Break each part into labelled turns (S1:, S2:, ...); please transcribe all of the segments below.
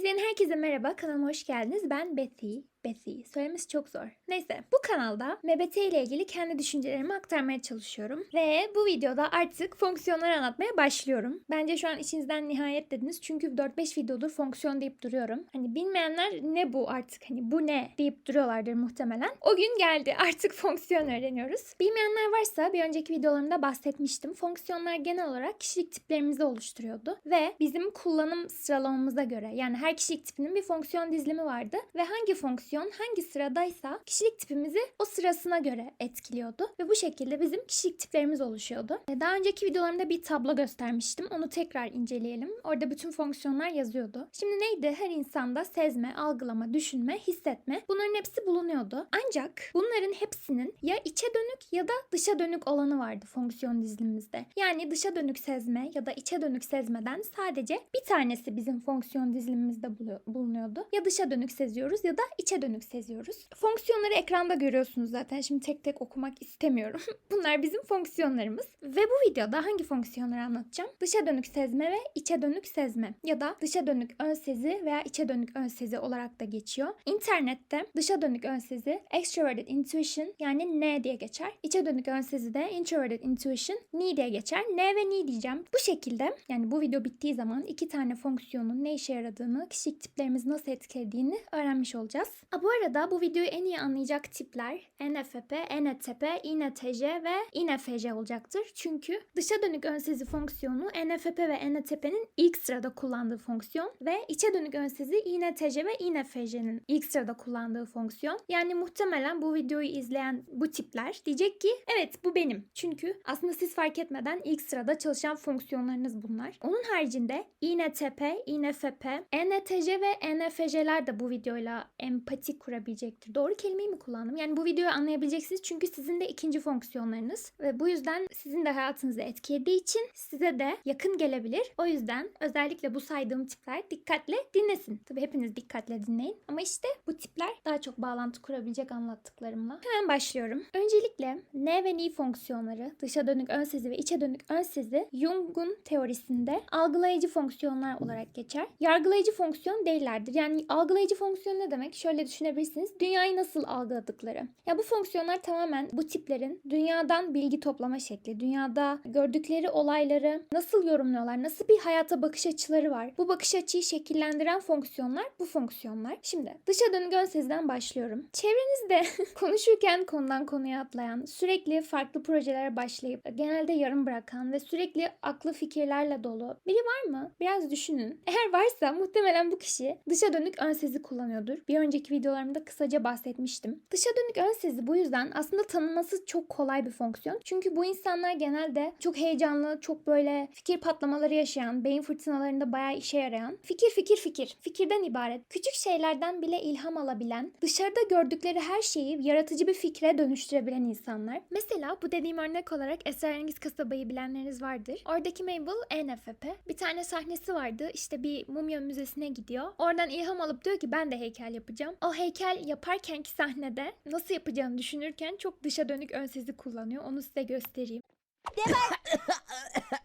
S1: İzleyen herkese merhaba, kanalıma hoş geldiniz. Ben Betty. Betty. Söylemesi çok zor. Neyse, bu kanalda MBT ile ilgili kendi düşüncelerimi aktarmaya çalışıyorum. Ve bu videoda artık fonksiyonları anlatmaya başlıyorum. Bence şu an içinizden nihayet dediniz. Çünkü 4-5 videodur fonksiyon deyip duruyorum. Hani bilmeyenler ne bu artık, hani bu ne deyip duruyorlardır muhtemelen. O gün geldi. Artık fonksiyon öğreniyoruz. Bilmeyenler varsa bir önceki videolarımda bahsetmiştim. Fonksiyonlar genel olarak kişilik tiplerimizi oluşturuyordu. Ve bizim kullanım sıralamamıza göre yani her kişilik tipinin bir fonksiyon dizilimi vardı. Ve hangi fonksiyon hangi sıradaysa kişilik tipimizi o sırasına göre etkiliyordu. Ve bu şekilde bizim kişilik tiplerimiz oluşuyordu. E, Daha önceki videolarımda bir tablo göstermiştim. Onu tekrar inceleyelim. Orada bütün fonksiyonlar yazıyordu. Şimdi neydi? Her insanda sezme, algılama, düşünme, hissetme bunların hepsi bulunuyordu. Ancak bunların hepsinin ya içe dönük ya da dışa dönük olanı vardı fonksiyon dizilimimizde. Yani dışa dönük sezme ya da içe dönük sezmeden sadece bir tanesi bizim fonksiyon dizilimimizde bulu- bulunuyordu. Ya dışa dönük seziyoruz ya da içe dönük seziyoruz. Fonksiyonları ekranda görüyorsunuz zaten. Şimdi tek tek okumak istemiyorum. Bunlar bizim fonksiyonlarımız. Ve bu videoda hangi fonksiyonları anlatacağım? Dışa dönük sezme ve içe dönük sezme ya da dışa dönük ön sezi veya içe dönük ön sezi olarak da geçiyor. İnternette dışa dönük ön sezi extroverted intuition yani N diye geçer. İçe dönük ön sezi de introverted intuition ni diye geçer. N ve ni diyeceğim. Bu şekilde yani bu video bittiği zaman iki tane fonksiyonun ne işe yaradığını, kişilik tiplerimizi nasıl etkilediğini öğrenmiş olacağız. Ha, bu arada bu videoyu en iyi anlayacak tipler NFP, NTP, INTJ ve INFJ olacaktır. Çünkü dışa dönük ön sezi fonksiyonu NFP ve NTP'nin ilk sırada kullandığı fonksiyon ve içe dönük ön sezi INTJ ve INFJ'nin ilk sırada kullandığı fonksiyon. Yani muhtemelen bu videoyu izleyen bu tipler diyecek ki evet bu benim. Çünkü aslında siz fark etmeden ilk sırada çalışan fonksiyonlarınız bunlar. Onun haricinde INTP, INFP, NTJ ve NFJ'ler de bu videoyla empati kurabilecektir. Doğru kelimeyi mi kullandım? Yani bu videoyu anlayabileceksiniz çünkü sizin de ikinci fonksiyonlarınız ve bu yüzden sizin de hayatınızı etkilediği için size de yakın gelebilir. O yüzden özellikle bu saydığım tipler dikkatle dinlesin. Tabii hepiniz dikkatle dinleyin ama işte bu tipler daha çok bağlantı kurabilecek anlattıklarımla. Hemen başlıyorum. Öncelikle ne ve ni fonksiyonları, dışa dönük ön sezi ve içe dönük ön sezi Jung'un teorisinde algılayıcı fonksiyonlar olarak geçer. Yargılayıcı fonksiyon değillerdir. Yani algılayıcı fonksiyon ne demek? Şöyle düşünebilirsiniz. Dünyayı nasıl algıladıkları. Ya bu fonksiyonlar tamamen bu tiplerin dünyadan bilgi toplama şekli, dünyada gördükleri olayları nasıl yorumluyorlar, nasıl bir hayata bakış açıları var. Bu bakış açıyı şekillendiren fonksiyonlar bu fonksiyonlar. Şimdi dışa dönük ön seziden başlıyorum. Çevrenizde konuşurken konudan konuya atlayan, sürekli farklı projelere başlayıp genelde yarım bırakan ve sürekli aklı fikirlerle dolu biri var mı? Biraz düşünün. Eğer varsa muhtemelen bu kişi dışa dönük ön sezi kullanıyordur. Bir önceki videolarımda kısaca bahsetmiştim. Dışa dönük ön sezi bu yüzden aslında tanınması çok kolay bir fonksiyon. Çünkü bu insanlar genelde çok heyecanlı, çok böyle fikir patlamaları yaşayan, beyin fırtınalarında bayağı işe yarayan, fikir fikir fikir, fikirden ibaret, küçük şeylerden bile ilham alabilen, dışarıda gördükleri her şeyi yaratıcı bir fikre dönüştürebilen insanlar. Mesela bu dediğim örnek olarak Esrarengiz Kasabayı bilenleriniz vardır. Oradaki Mabel ENFP. Bir tane sahnesi vardı. İşte bir mumya müzesine gidiyor. Oradan ilham alıp diyor ki ben de heykel yapacağım. O heykel yaparkenki sahnede nasıl yapacağını düşünürken çok dışa dönük ön sezi kullanıyor. Onu size göstereyim.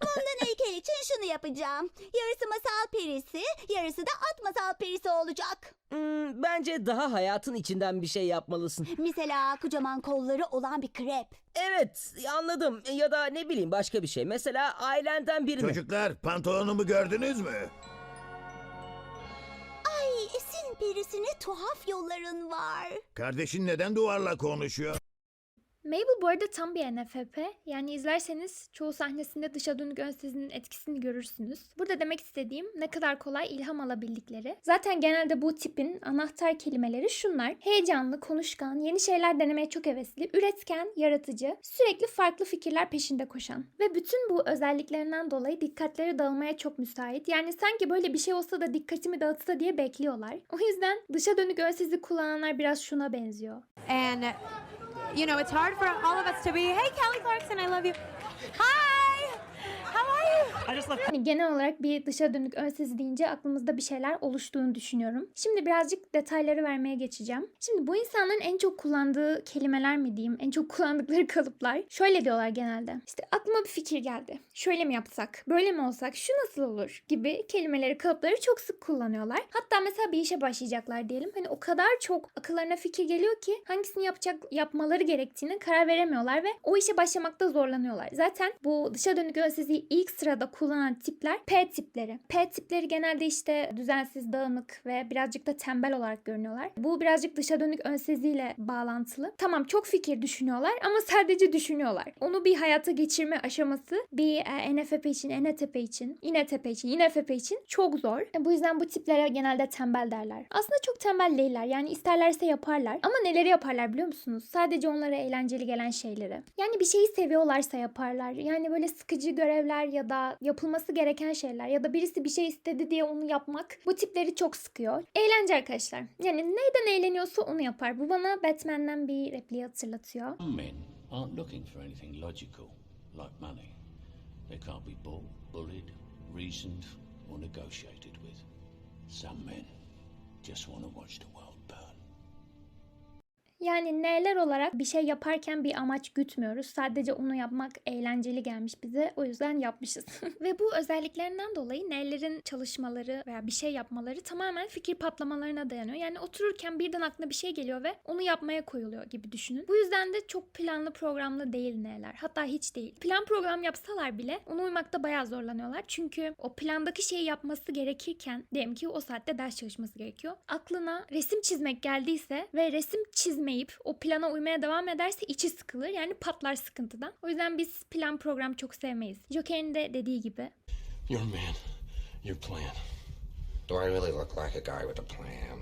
S2: Bundan heykel için şunu yapacağım. Yarısı masal perisi, yarısı da at masal perisi olacak.
S3: Hmm, bence daha hayatın içinden bir şey yapmalısın.
S2: Mesela kocaman kolları olan bir krep.
S3: Evet anladım ya da ne bileyim başka bir şey. Mesela ailenden birini.
S4: Çocuklar pantolonumu gördünüz mü?
S2: Perisine tuhaf yolların var.
S4: Kardeşin neden duvarla konuşuyor?
S1: Mabel bu arada tam bir NFP. Yani izlerseniz çoğu sahnesinde dışa dönük ön sezinin etkisini görürsünüz. Burada demek istediğim ne kadar kolay ilham alabildikleri. Zaten genelde bu tipin anahtar kelimeleri şunlar. Heyecanlı, konuşkan, yeni şeyler denemeye çok hevesli, üretken, yaratıcı, sürekli farklı fikirler peşinde koşan. Ve bütün bu özelliklerinden dolayı dikkatleri dağılmaya çok müsait. Yani sanki böyle bir şey olsa da dikkatimi dağıtsa diye bekliyorlar. O yüzden dışa dönük ön sezi kullananlar biraz şuna benziyor.
S5: And, you know, it's hard for all of us to be, hey, Kelly Clarkson, I love you. Hi! How are you?
S6: I just love
S1: Hani genel olarak bir dışa dönük ön sezi deyince aklımızda bir şeyler oluştuğunu düşünüyorum. Şimdi birazcık detayları vermeye geçeceğim. Şimdi bu insanların en çok kullandığı kelimeler mi diyeyim, en çok kullandıkları kalıplar şöyle diyorlar genelde. İşte aklıma bir fikir geldi. Şöyle mi yapsak, böyle mi olsak, şu nasıl olur gibi kelimeleri, kalıpları çok sık kullanıyorlar. Hatta mesela bir işe başlayacaklar diyelim. Hani o kadar çok akıllarına fikir geliyor ki hangisini yapacak yapmaları gerektiğini karar veremiyorlar ve o işe başlamakta zorlanıyorlar. Zaten bu dışa dönük ön seziyi ilk sırada kullanan tipler P tipleri. P tipleri genelde işte düzensiz, dağınık ve birazcık da tembel olarak görünüyorlar. Bu birazcık dışa dönük ön seziyle bağlantılı. Tamam çok fikir düşünüyorlar ama sadece düşünüyorlar. Onu bir hayata geçirme aşaması bir e, NFP için, NTP için, INTP için, INFP için çok zor. E, bu yüzden bu tiplere genelde tembel derler. Aslında çok tembel değiller. Yani isterlerse yaparlar. Ama neleri yaparlar biliyor musunuz? Sadece onlara eğlenceli gelen şeyleri. Yani bir şeyi seviyorlarsa yaparlar. Yani böyle sıkıcı görevler ya da yapılması gereken şeyler ya da birisi bir şey istedi diye onu yapmak bu tipleri çok sıkıyor. Eğlence arkadaşlar. Yani neyden eğleniyorsa onu yapar. Bu bana Batman'den bir repliği hatırlatıyor.
S6: Men aren't looking for anything logical, like money. They can't be bought, bullied, reasoned, or negotiated with. Some men just want to watch the world.
S1: Yani neler olarak bir şey yaparken bir amaç gütmüyoruz. Sadece onu yapmak eğlenceli gelmiş bize. O yüzden yapmışız. Ve bu özelliklerinden dolayı nelerin çalışmaları veya bir şey yapmaları tamamen fikir patlamalarına dayanıyor. Yani otururken birden aklına bir şey geliyor ve onu yapmaya koyuluyor gibi düşünün. Bu yüzden de çok planlı programlı değil neler. Hatta hiç değil. Plan program yapsalar bile onu uymakta bayağı zorlanıyorlar. Çünkü o plandaki şeyi yapması gerekirken diyelim ki o saatte ders çalışması gerekiyor. Aklına resim çizmek geldiyse ve resim çizmeyip o plana uymaya devam ederse içi sıkılır. Yani patlar sıkıntıdan. O yüzden biz plan program çok sevmeyiz. Joker'in de dediği gibi.
S6: You're a man. You plan.
S7: Do I really look like a guy with a plan?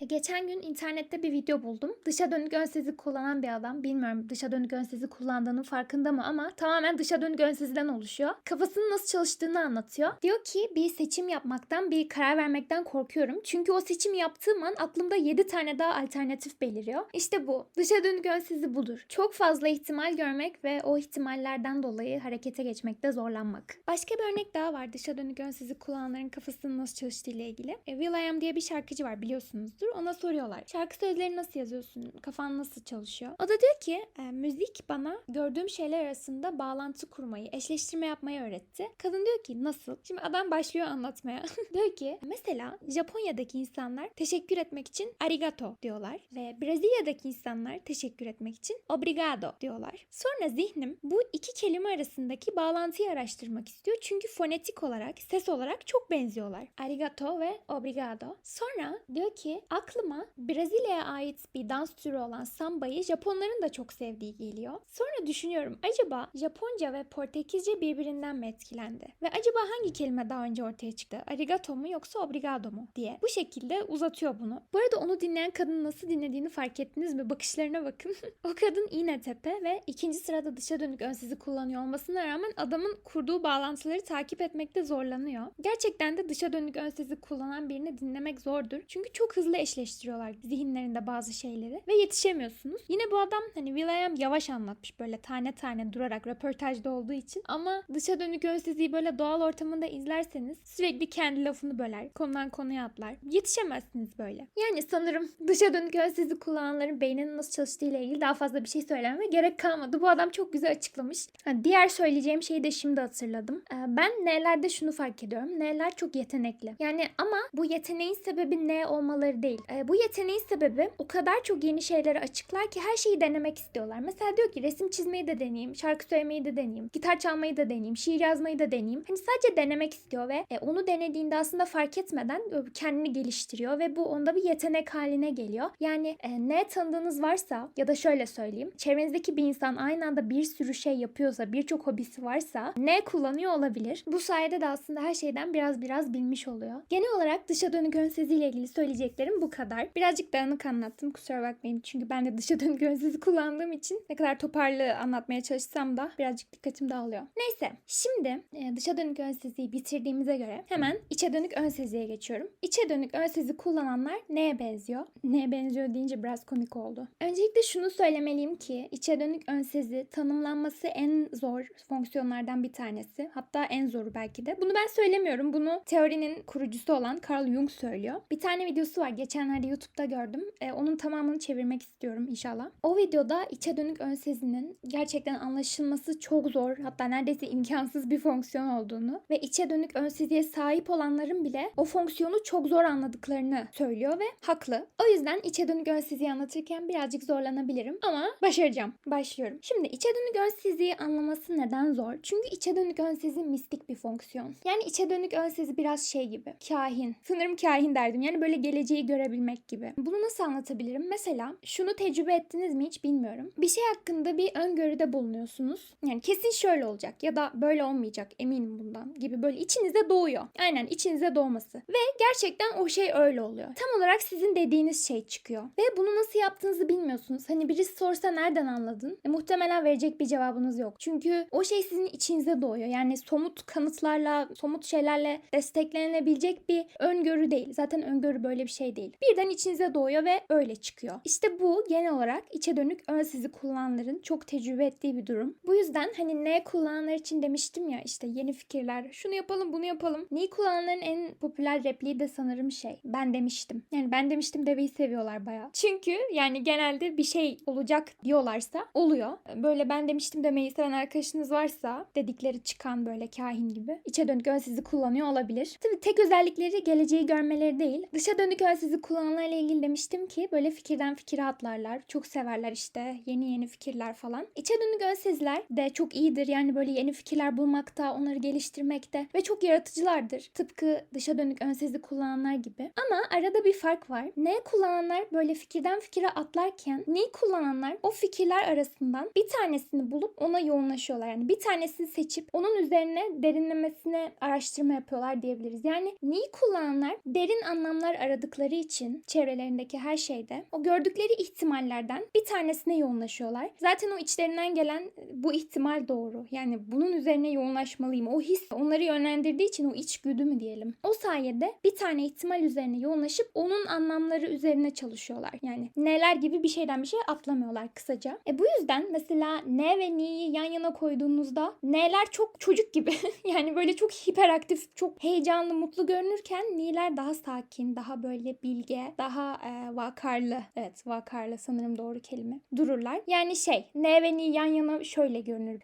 S1: E, Geçen gün internette bir video buldum. Dışa dönük ön sezi kullanan bir adam. Bilmiyorum dışa dönük ön sezi kullandığının farkında mı ama tamamen dışa dönük ön seziden oluşuyor. Kafasının nasıl çalıştığını anlatıyor. Diyor ki bir seçim yapmaktan, bir karar vermekten korkuyorum. Çünkü o seçimi yaptığım an aklımda 7 tane daha alternatif beliriyor. İşte bu. Dışa dönük ön sezi budur. Çok fazla ihtimal görmek ve o ihtimallerden dolayı harekete geçmekte zorlanmak. Başka bir örnek daha var dışa dönük ön sezi kullananların kafasının nasıl çalıştığı ile ilgili. E, Will I Am diye bir şarkıcı var biliyorsunuzdur. Ona soruyorlar. Şarkı sözlerini nasıl yazıyorsun? Kafan nasıl çalışıyor? O da diyor ki "E, müzik bana gördüğüm şeyler arasında bağlantı kurmayı, eşleştirme yapmayı öğretti. Kadın diyor ki nasıl? Şimdi adam başlıyor anlatmaya. diyor ki mesela Japonya'daki insanlar teşekkür etmek için arigato diyorlar ve Brezilya'daki insanlar teşekkür etmek için obrigado diyorlar. Sonra zihnim bu iki kelime arasındaki bağlantıyı araştırmak istiyor. Çünkü fonetik olarak, ses olarak çok benziyorlar. Arigato ve obrigado. Sonra diyor ki aklıma Brezilya'ya ait bir dans türü olan sambayı Japonların da çok sevdiği geliyor. Sonra düşünüyorum acaba Japonca ve Portekizce birbirinden mi etkilendi? Ve acaba hangi kelime daha önce ortaya çıktı? Arigato mu yoksa obrigado mu diye. Bu şekilde uzatıyor bunu. Bu arada onu dinleyen kadının nasıl dinlediğini fark ettiniz mi? Bakışlarına bakın. o kadın iğne tepe ve ikinci sırada dışa dönük önsizi kullanıyor olmasına rağmen adamın kurduğu bağlantıları takip etmekte zorlanıyor. Gerçekten de dışa dönük önsizi kullanan birini dinlemek zordur. Çünkü çok hızlı eşleştiriyorlar zihinlerinde bazı şeyleri ve yetişemiyorsunuz. Yine bu adam hani Will.i.am yavaş anlatmış böyle tane tane durarak röportajda olduğu için ama dışa dönük önsizliği böyle doğal ortamında izlerseniz sürekli kendi lafını böler, konudan konuya atlar. Yetişemezsiniz böyle. Yani sanırım dışa dönük önsizlik kullananların beyninin nasıl çalıştığı ile ilgili daha fazla bir şey söylememe gerek kalmadı. Bu adam çok güzel açıklamış. Diğer söyleyeceğim şeyi de şimdi hatırladım. Ee, ben nelerde şunu fark ediyorum. Neler çok yetenekli. Yani ama bu yeteneğin sebebi ne olmaları değil. Ee, bu yeteneğin sebebi o kadar çok yeni şeyleri açıklar ki her şeyi denemek istiyorlar. Mesela diyor ki resim çizmeyi de deneyeyim, şarkı söylemeyi de deneyeyim, gitar çalmayı da deneyeyim, şiir yazmayı da deneyeyim. Hani sadece denemek istiyor ve e, onu denediğinde aslında fark etmeden e, kendini geliştiriyor ve bu onda bir yetenek haline geliyor. Yani e, ne tanıdığınız varsa ya da şöyle söyleyeyim. Çevrenizdeki bir insan aynı anda bir sürü şey yapıyorsa, birçok hobisi varsa ne kullanıyor olabilir. Bu sayede de aslında her şeyden biraz biraz bilmiş oluyor. Genel olarak dışa dönük ön seziyle ilgili söyleyeceklerim bu kadar. Birazcık dağınık anlattım kusura bakmayın. Çünkü ben de dışa dönük ön sezi kullandığım için ne kadar toparlı anlatmaya çalışsam da birazcık dikkatim dağılıyor. Neyse şimdi e, dışa dönük ön seziyi bitirdiğimize göre hemen içe dönük ön seziye geçiyorum. İçe dönük ön sezi kullananlar neye benziyor? Neye benziyor deyince biraz komik oldu. Öncelikle şunu söylemeliyim ki içe dönük ön sezi tanımlanması en zor fonksiyonlardan bir tanesi. Hatta en zoru belki de. Bunu ben söylemiyorum. Bunu teorinin kurucusu olan Carl Jung söylüyor. Bir tane videosu var. Geçen geçenlerde YouTube'da gördüm. E, onun tamamını çevirmek istiyorum inşallah. O videoda içe dönük ön sezinin gerçekten anlaşılması çok zor hatta neredeyse imkansız bir fonksiyon olduğunu ve içe dönük ön seziye sahip olanların bile o fonksiyonu çok zor anladıklarını söylüyor ve haklı. O yüzden içe dönük ön seziyi anlatırken birazcık zorlanabilirim ama başaracağım. Başlıyorum. Şimdi içe dönük ön seziyi anlaması neden zor? Çünkü içe dönük ön sezi mistik bir fonksiyon. Yani içe dönük ön sezi biraz şey gibi. Kahin. Sanırım kahin derdim. Yani böyle geleceği görebilmek gibi. Bunu nasıl anlatabilirim? Mesela şunu tecrübe ettiniz mi hiç bilmiyorum. Bir şey hakkında bir öngörüde bulunuyorsunuz. Yani kesin şöyle olacak ya da böyle olmayacak eminim bundan gibi böyle içinize doğuyor. Aynen içinize doğması. Ve gerçekten o şey öyle oluyor. Tam olarak sizin dediğiniz şey çıkıyor. Ve bunu nasıl yaptığınızı bilmiyorsunuz. Hani birisi sorsa nereden anladın? E, muhtemelen verecek bir cevabınız yok. Çünkü o şey sizin içinize doğuyor. Yani somut kanıtlarla, somut şeylerle desteklenilebilecek bir öngörü değil. Zaten öngörü böyle bir şey değil. Birden içinize doğuyor ve öyle çıkıyor. İşte bu genel olarak içe dönük ön sizi kullananların çok tecrübe ettiği bir durum. Bu yüzden hani ne kullananlar için demiştim ya işte yeni fikirler, şunu yapalım bunu yapalım. Neyi kullananların en popüler repliği de sanırım şey. Ben demiştim. Yani ben demiştim demeyi seviyorlar bayağı. Çünkü yani genelde bir şey olacak diyorlarsa oluyor. Böyle ben demiştim demeyi seven arkadaşınız varsa dedikleri çıkan böyle kahin gibi içe dönük ön sizi kullanıyor olabilir. Tabii tek özellikleri geleceği görmeleri değil. Dışa dönük ön sizi kullananlarla ilgili demiştim ki böyle fikirden fikire atlarlar. Çok severler işte yeni yeni fikirler falan. İçe dönük ön de çok iyidir. Yani böyle yeni fikirler bulmakta, onları geliştirmekte ve çok yaratıcılardır. Tıpkı dışa dönük ön kullananlar gibi. Ama arada bir fark var. Ne kullananlar böyle fikirden fikire atlarken ni kullananlar o fikirler arasından bir tanesini bulup ona yoğunlaşıyorlar. Yani bir tanesini seçip onun üzerine derinlemesine araştırma yapıyorlar diyebiliriz. Yani ni kullananlar derin anlamlar aradıkları için çevrelerindeki her şeyde o gördükleri ihtimallerden bir tanesine yoğunlaşıyorlar. Zaten o içlerinden gelen e, bu ihtimal doğru. Yani bunun üzerine yoğunlaşmalıyım. O his onları yönlendirdiği için o içgüdü mü diyelim. O sayede bir tane ihtimal üzerine yoğunlaşıp onun anlamları üzerine çalışıyorlar. Yani neler gibi bir şeyden bir şey atlamıyorlar kısaca. E bu yüzden mesela ne ve ni'yi yan yana koyduğunuzda neler çok çocuk gibi. yani böyle çok hiperaktif, çok heyecanlı, mutlu görünürken ni'ler daha sakin, daha böyle bilge, daha e, vakarlı. Evet vakarlı sanırım doğru kelime. Dururlar. Yani şey ne ve ni yan yana şöyle görünür.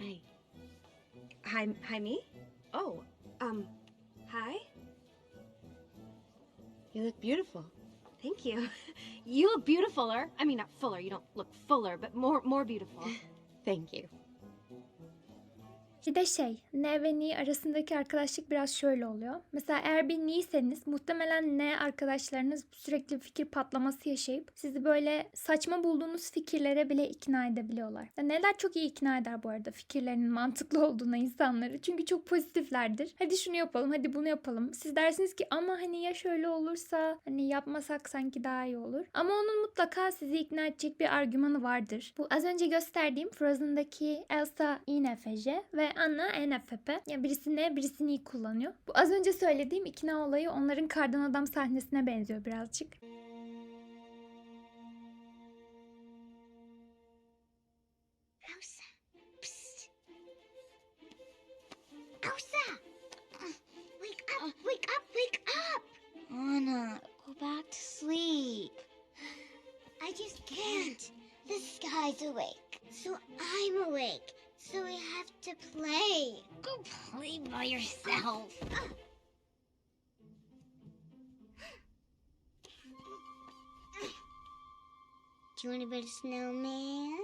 S8: Hi. Hi, hi, me? Oh, um, hi. You look beautiful. Thank you. You look beautifuler. I mean, not fuller. You don't look fuller, but more, more beautiful. Thank you.
S1: Bir de şey, ne ve ni arasındaki arkadaşlık biraz şöyle oluyor. Mesela eğer bir ni'seniz muhtemelen ne arkadaşlarınız sürekli fikir patlaması yaşayıp sizi böyle saçma bulduğunuz fikirlere bile ikna edebiliyorlar. Ya neler çok iyi ikna eder bu arada fikirlerinin mantıklı olduğuna insanları. Çünkü çok pozitiflerdir. Hadi şunu yapalım, hadi bunu yapalım. Siz dersiniz ki ama hani ya şöyle olursa hani yapmasak sanki daha iyi olur. Ama onun mutlaka sizi ikna edecek bir argümanı vardır. Bu az önce gösterdiğim Frozen'daki Elsa INFJ ve Anna ENFP. Yani birisi ne birisi ni kullanıyor. Bu az önce söylediğim ikna olayı onların kardan adam sahnesine benziyor birazcık.
S2: Elsa. Psst. Elsa. Wake up, wake up, wake up. Anna, go back to sleep. I just can't. The sky's awake. So I'm awake. So we have to play. Go play by yourself. Do you want to build a snowman?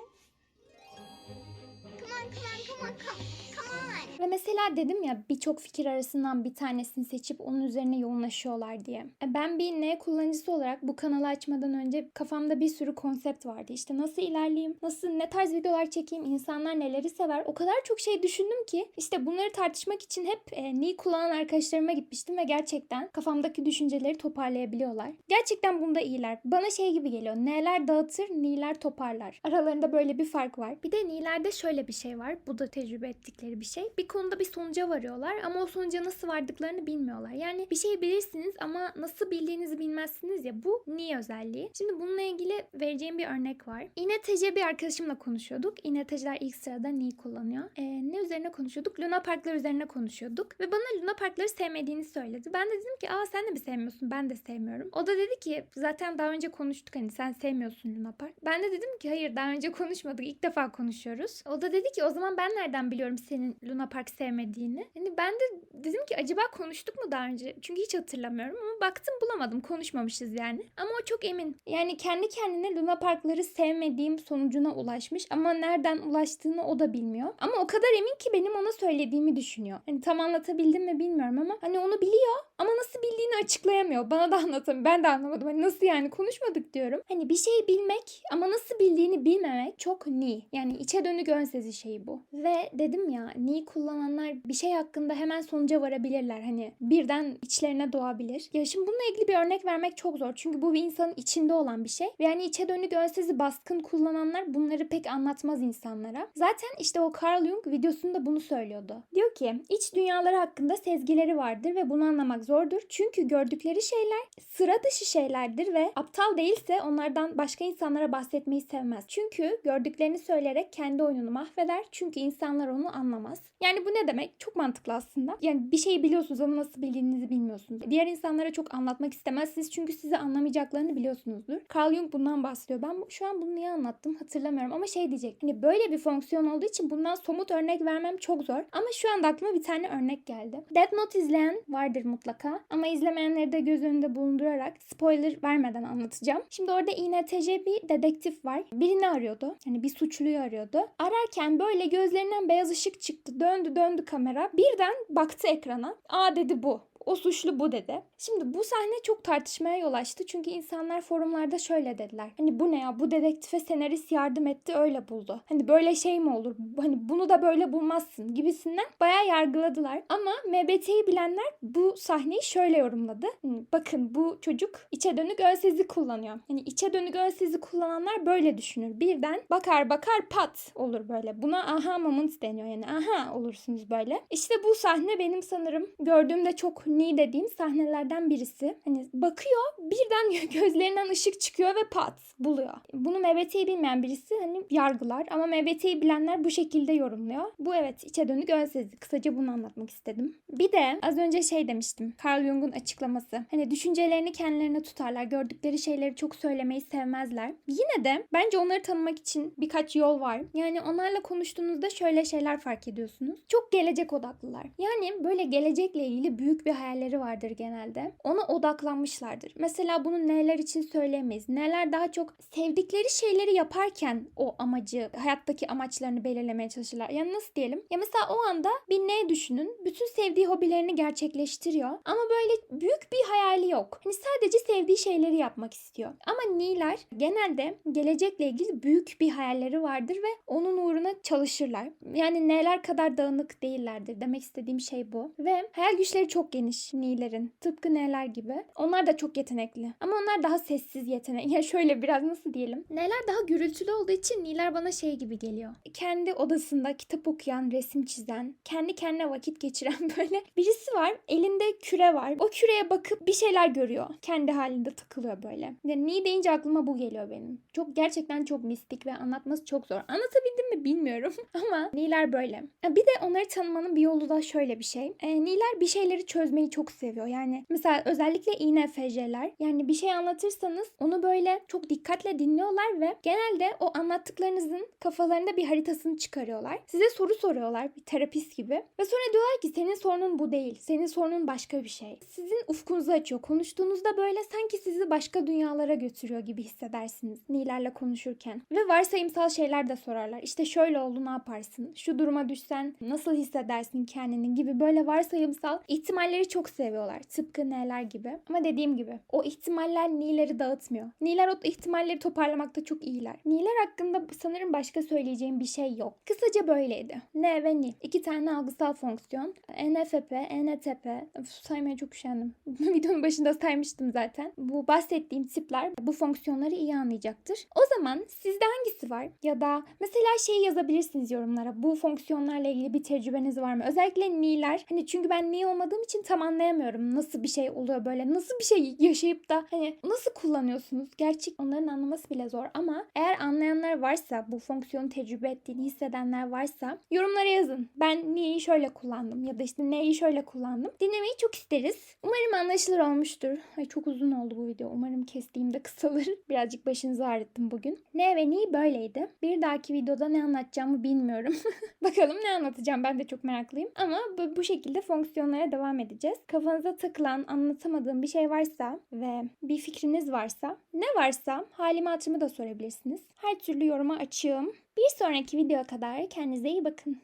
S1: Ve mesela dedim ya birçok fikir arasından bir tanesini seçip onun üzerine yoğunlaşıyorlar diye. E, Ben bir ne kullanıcısı olarak bu kanalı açmadan önce kafamda bir sürü konsept vardı. İşte nasıl ilerleyeyim, nasıl ne tarz videolar çekeyim, insanlar neleri sever. O kadar çok şey düşündüm ki işte bunları tartışmak için hep e, ni kullanan arkadaşlarıma gitmiştim ve gerçekten kafamdaki düşünceleri toparlayabiliyorlar. Gerçekten bunda iyiler. Bana şey gibi geliyor. Neler dağıtır, niler toparlar. Aralarında böyle bir fark var. Bir de nilerde şöyle bir şey var. var. Bu da tecrübe ettikleri bir şey. Bir konuda bir sonuca varıyorlar ama o sonuca nasıl vardıklarını bilmiyorlar. Yani bir şey bilirsiniz ama nasıl bildiğinizi bilmezsiniz ya. Bu ni özelliği. Şimdi bununla ilgili vereceğim bir örnek var. İNTC bir arkadaşımla konuşuyorduk. İNTC'ler ilk sırada ni kullanıyor. Ee, ne üzerine konuşuyorduk? Luna Parklar üzerine konuşuyorduk. Ve bana Luna Parkları sevmediğini söyledi. Ben de dedim ki aa sen de mi sevmiyorsun? Ben de sevmiyorum. O da dedi ki zaten daha önce konuştuk hani sen sevmiyorsun Luna Park. Ben de dedim ki hayır daha önce konuşmadık. İlk defa konuşuyoruz. O da dedi ki o zaman ben nereden biliyorum senin Luna Park sevmediğini? Yani ben de dedim ki acaba konuştuk mu daha önce? Çünkü hiç hatırlamıyorum ama baktım bulamadım. Konuşmamışız yani. Ama o çok emin. Yani kendi kendine Luna Parkları sevmediğim sonucuna ulaşmış ama nereden ulaştığını o da bilmiyor. Ama o kadar emin ki benim ona söylediğimi düşünüyor. Hani tam anlatabildim mi bilmiyorum ama hani onu biliyor ama nasıl bildiğini açıklayamıyor. Bana da anlatamıyor. Ben de anlamadım. Hani nasıl yani konuşmadık diyorum. Hani bir şey bilmek ama nasıl bildiğini bilmemek çok ni. Yani içe dönük ön sezi şeyi bu. Ve dedim ya ni kullananlar bir şey hakkında hemen sonuca varabilirler. Hani birden içlerine doğabilir. Ya şimdi bununla ilgili bir örnek vermek çok zor. Çünkü bu bir insanın içinde olan bir şey. Yani içe dönük ön sezi baskın kullananlar bunları pek anlatmaz insanlara. Zaten işte o Carl Jung videosunda bunu söylüyordu. Diyor ki iç dünyaları hakkında sezgileri vardır ve bunu anlamak zordur. Çünkü gördükleri şeyler sıra dışı şeylerdir ve aptal değilse onlardan başka insanlara bahsetmeyi sevmez. Çünkü gördüklerini söyleyerek kendi oyununu mahveder. Çünkü insanlar onu anlamaz. Yani bu ne demek? Çok mantıklı aslında. Yani bir şeyi biliyorsunuz ama nasıl bildiğinizi bilmiyorsunuz. Diğer insanlara çok anlatmak istemezsiniz çünkü sizi anlamayacaklarını biliyorsunuzdur. Carl Jung bundan bahsediyor. Ben şu an bunu niye anlattım hatırlamıyorum ama şey diyecek. Hani böyle bir fonksiyon olduğu için bundan somut örnek vermem çok zor. Ama şu anda aklıma bir tane örnek geldi. Death Note izleyen vardır mutlaka. Ama izlemeyenleri de göz önünde bulundurarak spoiler vermeden anlatacağım. Şimdi orada INTC bir dedektif var. Birini arıyordu. Yani bir suçluyu arıyordu. Ararken böyle gözlerinden beyaz ışık çıktı. Döndü döndü kamera. Birden baktı ekrana. Aa dedi bu. O suçlu bu dedi. Şimdi bu sahne çok tartışmaya yol açtı. Çünkü insanlar forumlarda şöyle dediler. Hani bu ne ya bu dedektife senarist yardım etti öyle buldu. Hani böyle şey mi olur? Hani bunu da böyle bulmazsın gibisinden bayağı yargıladılar. Ama MBT'yi bilenler bu sahneyi şöyle yorumladı. Hani bakın bu çocuk içe dönük ön sezi kullanıyor. Hani içe dönük ön sezi kullananlar böyle düşünür. Birden bakar bakar pat olur böyle. Buna aha moment deniyor yani. Aha olursunuz böyle. İşte bu sahne benim sanırım gördüğümde çok ni dediğim sahnelerden birisi. Hani bakıyor birden gözlerinden ışık çıkıyor ve pat buluyor. Bunu MBT'yi bilmeyen birisi hani yargılar ama MBT'yi bilenler bu şekilde yorumluyor. Bu evet içe dönük ön. Kısaca bunu anlatmak istedim. Bir de az önce şey demiştim. Carl Jung'un açıklaması. Hani düşüncelerini kendilerine tutarlar. Gördükleri şeyleri çok söylemeyi sevmezler. Yine de bence onları tanımak için birkaç yol var. Yani onlarla konuştuğunuzda şöyle şeyler fark ediyorsunuz. Çok gelecek odaklılar. Yani böyle gelecekle ilgili büyük bir hayalleri vardır genelde. Ona odaklanmışlardır. Mesela bunu neler için söyleyemeyiz. Neler daha çok sevdikleri şeyleri yaparken o amacı, hayattaki amaçlarını belirlemeye çalışırlar. Yani nasıl diyelim? Ya mesela o anda bir ne düşünün. Bütün sevdiği hobilerini gerçekleştiriyor. Ama böyle büyük bir hayali yok. Hani sadece sevdiği şeyleri yapmak istiyor. Ama Niler genelde gelecekle ilgili büyük bir hayalleri vardır ve onun uğruna çalışırlar. Yani neler kadar dağınık değillerdir. Demek istediğim şey bu. Ve hayal güçleri çok geniş Nilerin. Tıpkı neler gibi. Onlar da çok yetenekli. Ama onlar daha sessiz yetenek. Ya şöyle biraz nasıl diyelim. Neler daha gürültülü olduğu için Niler bana şey gibi geliyor. Kendi odasında kitap okuyan, resim çizen, kendi kendine vakit geçiren böyle birisi var. Elinde küre var. O küreye bakıp bir şeyler görüyor. Kendi halinde takılıyor böyle. Yani Ni deyince aklıma bu geliyor benim. Çok gerçekten çok mistik ve anlatması çok zor. Anlatabildim mi bilmiyorum ama Niler böyle. Bir de onları tanımanın bir yolu da şöyle bir şey. E, Niler bir şeyleri çözmeyi çok seviyor. Yani mesela özellikle INFJ'ler yani bir şey anlatırsanız onu böyle çok dikkatle dinliyorlar ve genelde o anlattıklarınızın kafalarında bir haritasını çıkarıyorlar. Size soru soruyorlar bir terapist gibi ve sonra diyorlar ki senin sorunun bu değil. Senin sorunun başka bir şey. Sizin ufkunuzu açıyor. Konuştuğunuzda böyle sanki sizi başka dünyalara götürüyor gibi hissedersiniz Nilerle konuşurken. Ve varsayımsal şeyler de sorarlar. İşte şöyle oldu ne yaparsın? Şu duruma düşsen nasıl hissedersin kendini gibi böyle varsayımsal ihtimalleri çok seviyorlar. Tıpkı neler gibi. Ama dediğim gibi o ihtimaller nileri dağıtmıyor. Niler o ihtimalleri toparlamakta çok iyiler. Niler hakkında sanırım başka söyleyeceğim bir şey yok. Kısaca böyleydi. Ne ve ni. İki tane algısal fonksiyon. NFP, NTP. Öf, saymaya çok üşendim. Videonun başında saymıştım zaten. Bu bahsettiğim tipler bu fonksiyonları iyi anlayacaktır. O zaman sizde hangisi var? Ya da mesela şey yazabilirsiniz yorumlara. Bu fonksiyonlarla ilgili bir tecrübeniz var mı? Özellikle ni'ler. Hani çünkü ben ni olmadığım için anlayamıyorum. Nasıl bir şey oluyor böyle? Nasıl bir şey yaşayıp da hani nasıl kullanıyorsunuz? Gerçek onların anlaması bile zor ama eğer anlayanlar varsa bu fonksiyonu tecrübe ettiğini hissedenler varsa yorumlara yazın. Ben ni'yi şöyle kullandım ya da işte neyi şöyle kullandım. Dinlemeyi çok isteriz. Umarım anlaşılır olmuştur. Ay çok uzun oldu bu video. Umarım kestiğimde kısalır. Birazcık başınızı ağrıttım bugün. Ne ve ni böyleydi. Bir dahaki videoda ne anlatacağımı bilmiyorum. Bakalım ne anlatacağım ben de çok meraklıyım. Ama bu, şekilde fonksiyonlara devam edeceğiz. Kafanıza takılan, anlatamadığım bir şey varsa ve bir fikriniz varsa, ne varsa halimi hatırımı da sorabilirsiniz. Her türlü yoruma açığım. Bir sonraki videoya kadar kendinize iyi bakın.